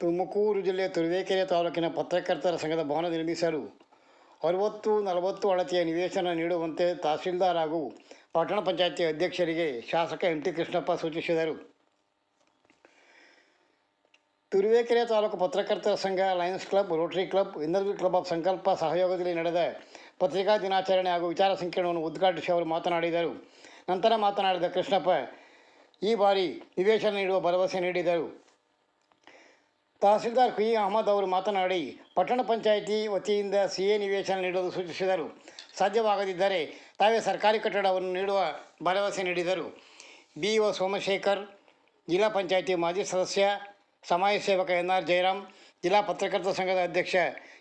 ತುಮಕೂರು ಜಿಲ್ಲೆಯ ತುರುವೇಕೆರೆ ತಾಲೂಕಿನ ಪತ್ರಕರ್ತರ ಸಂಘದ ಭವನ ನಿರ್ಮಿಸಲು ಅರವತ್ತು, ನಲವತ್ತು ಅಳತೆಯ ನಿವೇಶನ ನೀಡುವಂತೆ ತಹಸೀಲ್ದಾರ್ ಹಾಗೂ ಪಟ್ಟಣ ಪಂಚಾಯತಿ ಅಧ್ಯಕ್ಷರಿಗೆ ಶಾಸಕ ಎಂ ಟಿ ಕೃಷ್ಣಪ್ಪ ಸೂಚಿಸಿದರು. ತುರುವೇಕೆರೆ ತಾಲೂಕು ಪತ್ರಕರ್ತರ ಸಂಘ, Lions club, Rotary club, Inner Wheel club of Sankalpa ಸಹಯೋಗದಲ್ಲಿ ನಡೆದ ಪತ್ರಿಕಾ ದಿನಾಚರಣೆ ಹಾಗೂ ವಿಚಾರ ಸಂಕಿರಣವನ್ನು ಉದ್ಘಾಟಿಸಿ ಅವರು ಮಾತನಾಡಿದರು. ನಂತರ ಮಾತನಾಡಿದ ಕೃಷ್ಣಪ್ಪ, ಈ ಬಾರಿ ನಿವೇಶನ ನೀಡುವ ಭರವಸೆ ನೀಡಿದರು. ತಹಸೀಲ್ದಾರ್ ಕುಯಿ ಅಹಮದ್ ಅವರು ಮಾತನಾಡಿ, ಪಟ್ಟಣ ಪಂಚಾಯಿತಿ ವತಿಯಿಂದ ಸಿ ಎ ನಿವೇಶನ ನೀಡಲು ಸೂಚಿಸಿದರು. ಸಾಧ್ಯವಾಗದಿದ್ದರೆ ತಾವೇ ಸರ್ಕಾರಿ ಕಟ್ಟಡವನ್ನು ನೀಡುವ ಭರವಸೆ ನೀಡಿದರು. ಬಿ ಒ ಸೋಮಶೇಖರ್, ಜಿಲ್ಲಾ ಪಂಚಾಯಿತಿ ಮಾಜಿ ಸದಸ್ಯ, ಸಮಾಜ ಸೇವಕ ಎನ್ ಆರ್ ಜಯರಾಮ್, ಜಿಲ್ಲಾ ಪತ್ರಕರ್ತರ ಸಂಘದ ಅಧ್ಯಕ್ಷ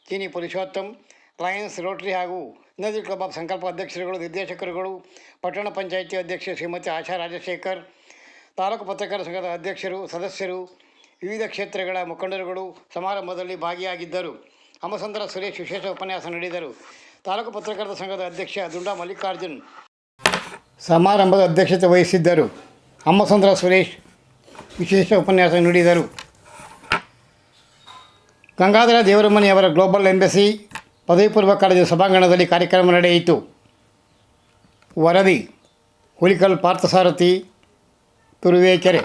ಚೀನಿ ಪುರುಷೋತ್ತಮ್, ಲಯನ್ಸ್ ರೋಟರಿ ಹಾಗೂ ನದಿ ಕ್ಲಬ್ ಆಫ್ ಸಂಕಲ್ಪ ಅಧ್ಯಕ್ಷರುಗಳು, ನಿರ್ದೇಶಕರುಗಳು, ಪಟ್ಟಣ ಪಂಚಾಯಿತಿ ಅಧ್ಯಕ್ಷೆ ಶ್ರೀಮತಿ ಆಶಾ ರಾಜಶೇಖರ್, ತಾಲೂಕು ಪತ್ರಕರ್ತರ ಸಂಘದ ಅಧ್ಯಕ್ಷರು, ಸದಸ್ಯರು ವಿವಿಧ ಕ್ಷೇತ್ರಗಳ ಮುಖಂಡರುಗಳು ಸಮಾರಂಭದಲ್ಲಿ ಭಾಗಿಯಾಗಿದ್ದರು. ಅಮಸಂದ್ರ ಸುರೇಶ್ ವಿಶೇಷ ಉಪನ್ಯಾಸ ನೀಡಿದರು. ತಾಲೂಕು ಪತ್ರಕರ್ತರ ಸಂಘದ ಅಧ್ಯಕ್ಷ ದುಂಡಾ ಮಲ್ಲಿಕಾರ್ಜುನ್ ಸಮಾರಂಭದ ಅಧ್ಯಕ್ಷತೆ ವಹಿಸಿದ್ದರು. ಅಮ್ಮಸಂದ್ರ ಸುರೇಶ್ ವಿಶೇಷ ಉಪನ್ಯಾಸ ನೀಡಿದರು. ಗಂಗಾಧರ ದೇವರಮನಿಯವರ ಗ್ಲೋಬಲ್ ಎಂಬೆಸಿ ಪದವಿ ಪೂರ್ವ ಕಾಲೇಜು ಸಭಾಂಗಣದಲ್ಲಿ ಕಾರ್ಯಕ್ರಮ ನಡೆಯಿತು. ವರದಿ, ಹುಲಿಕಲ್ ಪಾರ್ಥಸಾರಥಿ, ತುರುವೇಕೆರೆ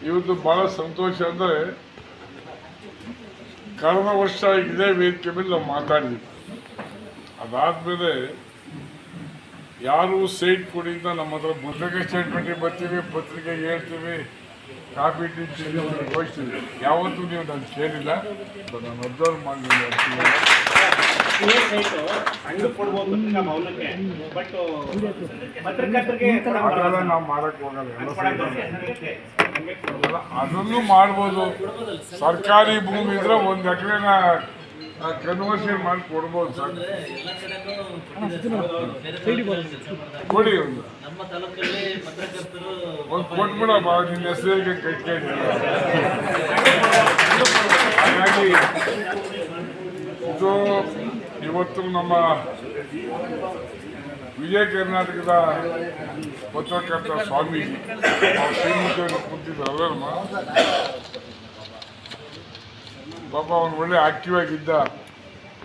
ಅಂತ ಇವತ್ತು ಬಹಳ ಸಂತೋಷ ಅಂದರೆ ಕಳೆದ ವರ್ಷ ಇದೇ ವೇದಿಕೆ ಮೇಲೆ ನಾವು ಮಾತಾಡಿದ್ವಿ. ಅದಾದ್ಮೇಲೆ ಯಾರು ಸೈಟ್ ಕೊಡಿ ಅಂತ ನಮ್ಮ ಹತ್ರ ಪತ್ರಿಕೆ ಸ್ಟೇಟ್ಮೆಂಟ್ ಬರ್ತೀವಿ ಪತ್ರಿಕೆಗೆ ಹೇಳ್ತೀವಿ, ಕಾಪಿ ಟೀ ಹೋಗ್ತೀವಿ ಯಾವತ್ತೂ ನೀವು ನಾನು ಕೇಳಿಲ್ಲ. ನಾನು ಅಬ್ಸರ್ವ್ ಮಾಡಿದ್ದೀನಿ ಹೋಗಲ್ಲ ಅದನ್ನು ಮಾಡ್ಬೋದು. ಸರ್ಕಾರಿ ಭೂಮಿ ಇದ್ರೆ ಒಂದು ಎಕರೆನ ಕನ್ವರ್ಷನ್ ಮಾಡಿ ಕೊಡ್ಬೋದು ಸರ್. ಕೊಡಿ ಒಂದು. ಒಂದು ಕೊಟ್ಬಿಡಪ್ಪ ನಿನ್ನ ಹೆಸರಿಗೆ ಕಟ್ಕೊಂಡು ಹಾಗಾಗಿ ಇದು ಇವತ್ತು ನಮ್ಮ ವಿಜಯ ಕರ್ನಾಟಕದ ಪತ್ರಕರ್ತ ಸ್ವಾಮೀಜಿ ಶ್ರೀಮಂತವನ್ನು ಶ್ರೀಮಂತರು ಬಾಬಾ ಪಾಪ ಅವನು ಒಳ್ಳೆ ಆಕ್ಟಿವ್ ಆಗಿದ್ದ.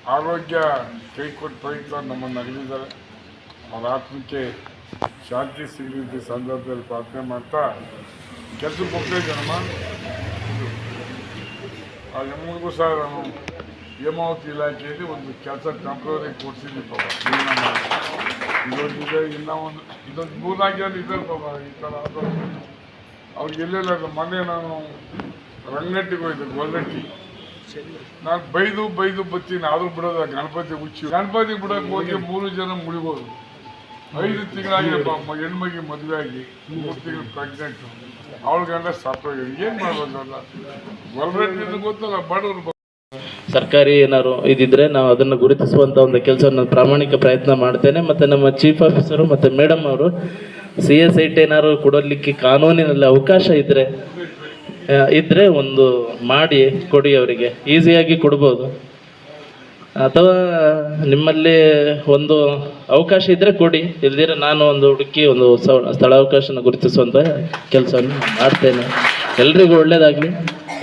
ಆರೋಗ್ಯ ಕೈ ಕೊಟ್ಟು ಪ್ರಯತ್ನ ನಮ್ಮನ್ನು ಅಗಲಿದ್ದಾರೆ ಅವರ ಆತ್ಮಕ್ಕೆ ಶಾಂತಿ ಸಿಗಲಿದ್ದ ಸಂದರ್ಭದಲ್ಲಿ ಪ್ರಾರ್ಥನೆ ಮಾಡ್ತಾ ಕೆಲಸಕ್ಕೆ ಹೋಗ್ತಾ ಇದ್ದಾನಮ್ಮ? ಮೂರು ಸಹ ಹೇಮಾವತಿ ಇಲಾಖೆಯಲ್ಲಿ ಒಂದು ಕೆಲಸ ಟೆಂಪ್ರವರಿ ಕೊಡ್ಸಿದ್ವಿ ಪಾಪ. ಇದೊಂದಿದೆ ಇನ್ನೂ ಒಂದು ಇದೊಂದು ಮೂರ್ನಾಲ್ಕು ಜನ ಇದ್ದಾರೆ ಪಾಪ, ಈ ಥರ. ಅವ್ರಿಗೆ ಎಲ್ಲೆಲ್ಲ ಮೊನ್ನೆ ನಾನು ರಂಗಟ್ಟಿಗೆ ಹೋಯ್ತು ಗೊಲ್ಲಟ್ಟಿ ನಾನು ಬೈದು ಬೈದು ಬತ್ತೀನಿ, ಆದ್ರೂ ಬಿಡೋದ ಗಣಪತಿ ಹುಚ್ಚಿ. ಗಣಪತಿ ಬಿಡೋಕೆ ಹೋಗಿ ಮೂರು ಜನ ಮುಳಿಬೋದು ಐದು ತಿಂಗಳಾಗಿದೆ ಪಾಪ ಹೆಣ್ಮಗಿ ಮದುವೆ ಆಗಿ, ಮೂರು ತಿಂಗಳು ಪ್ರೆಗ್ನೆಂಟು ಅವಳ ಗಂಡ ಸತ್ತೋಗಿದೆ. ಏನು ಮಾಡ್ಬೋದಲ್ಲ ಗೊಲ್ರಟ್ಟಿಂದ ಗೊತ್ತಲ್ಲ, ಬಡವ್ರು ಸರ್ಕಾರಿ ಏನಾದ್ರು ಇದಿದ್ರೆ ನಾವು ಅದನ್ನು ಗುರುತಿಸುವಂತ ಒಂದು ಕೆಲಸವನ್ನು ಪ್ರಾಮಾಣಿಕ ಪ್ರಯತ್ನ ಮಾಡ್ತೇನೆ. ಮತ್ತೆ ನಮ್ಮ ಚೀಫ್ ಆಫೀಸರು ಮತ್ತೆ ಮೇಡಮ್ ಅವರು ಸಿ ಎಸ್ ಐ ಟಿ ಏನಾದ್ರು ಕೊಡಲಿಕ್ಕೆ ಕಾನೂನಿನಲ್ಲಿ ಅವಕಾಶ ಇದ್ದರೆ ಇದ್ರೆ ಒಂದು ಮಾಡಿ ಕೊಡಿ ಅವರಿಗೆ. ಈಸಿಯಾಗಿ ಕೊಡ್ಬೋದು. ಅಥವಾ ನಿಮ್ಮಲ್ಲಿ ಒಂದು ಅವಕಾಶ ಇದ್ರೆ ಕೊಡಿ. ಇಲ್ದಿರ ನಾನು ಒಂದು ಹುಡುಕಿ ಒಂದು ಸ್ಥಳಾವಕಾಶನ ಗುರುತಿಸುವಂತ ಕೆಲಸವನ್ನು ಮಾಡ್ತೇನೆ. ಎಲ್ರಿಗೂ ಒಳ್ಳೇದಾಗ್ಲಿ.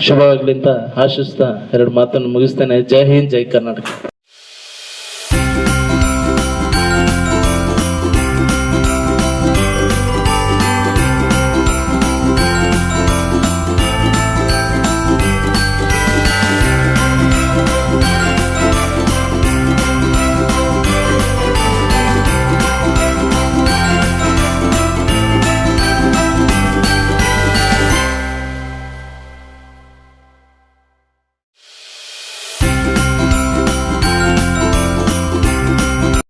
ಶುಭವಾಗ್ಲಿ ಅಂತ ಆಶಿಸ್ತಾ ಎರಡು ಮಾತನ್ನು ಮುಗಿಸ್ತೇನೆ. ಜೈ ಹಿಂದ್ ಜೈ ಕರ್ನಾಟಕ.